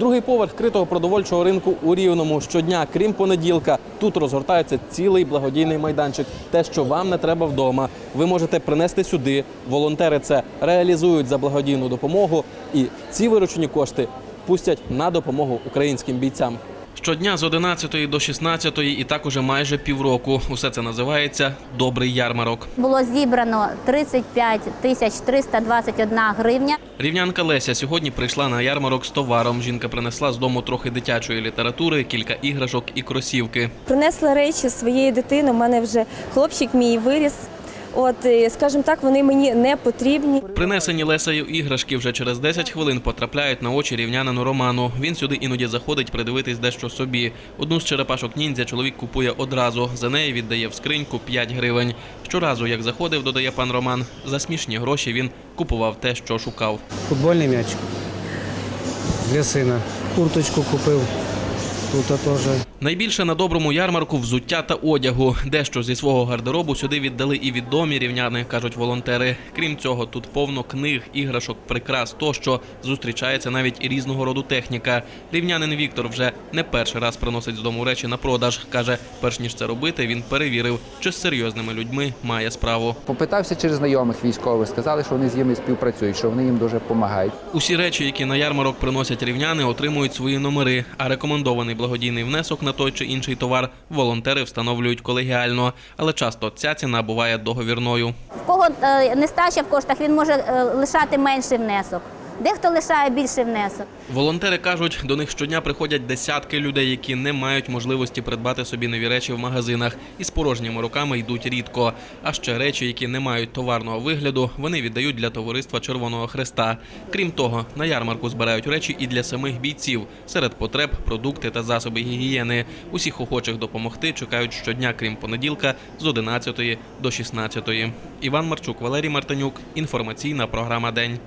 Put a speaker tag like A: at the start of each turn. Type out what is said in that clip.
A: Другий поверх критого продовольчого ринку у Рівному щодня, крім понеділка, тут розгортається цілий благодійний майданчик. Те, що вам не треба вдома, ви можете принести сюди. Волонтери це реалізують за благодійну допомогу, і ці виручені кошти пустять на допомогу українським бійцям. Щодня з 11 до 16 і так уже майже півроку. Усе це називається добрий ярмарок.
B: Було зібрано 35 тисяч 321 гривня.
A: Рівнянка Леся сьогодні прийшла на ярмарок з товаром. Жінка принесла з дому трохи дитячої літератури, кілька іграшок і кросівки.
C: Принесла речі своєї дитини. У мене вже хлопчик мій виріс. От, е, скажімо так, вони мені не потрібні.
A: Принесені Лесею іграшки вже через 10 хвилин потрапляють на очі рівнянину Роману. Він сюди іноді заходить придивитись дещо собі. Одну з черепашок ніндзя чоловік купує одразу. За неї віддає в скриньку 5 гривень. Щоразу, як заходив, додає пан Роман, за смішні гроші він купував те, що шукав.
D: Футбольний м'яч для сина. Курточку купив. Тут теж.
A: Найбільше на доброму ярмарку взуття та одягу. Дещо зі свого гардеробу сюди віддали і відомі рівняни, кажуть волонтери. Крім цього, тут повно книг, іграшок, прикрас тощо зустрічається навіть і різного роду техніка. Рівнянин Віктор вже не перший раз приносить з дому речі на продаж. каже, перш ніж це робити, він перевірив, чи з серйозними людьми має справу.
E: Попитався через знайомих військових, сказали, що вони з ними співпрацюють, що вони їм дуже допомагають.
A: Усі речі, які на ярмарок приносять рівняни, отримують свої номери. А рекомендований благодійний внесок на той чи інший товар волонтери встановлюють колегіально. Але часто ця ціна буває договірною.
B: В кого е, нестача в коштах, він може е, лишати менший внесок. Дехто лишає більший внесок.
A: Волонтери кажуть, до них щодня приходять десятки людей, які не мають можливості придбати собі нові речі в магазинах і з порожніми руками йдуть рідко. А ще речі, які не мають товарного вигляду, вони віддають для товариства Червоного Хреста. Крім того, на ярмарку збирають речі і для самих бійців. Серед потреб, продукти та засоби гігієни. Усіх охочих допомогти чекають щодня, крім понеділка, з 11 до 16. Іван Марчук, Валерій Мартинюк. Інформаційна програма День.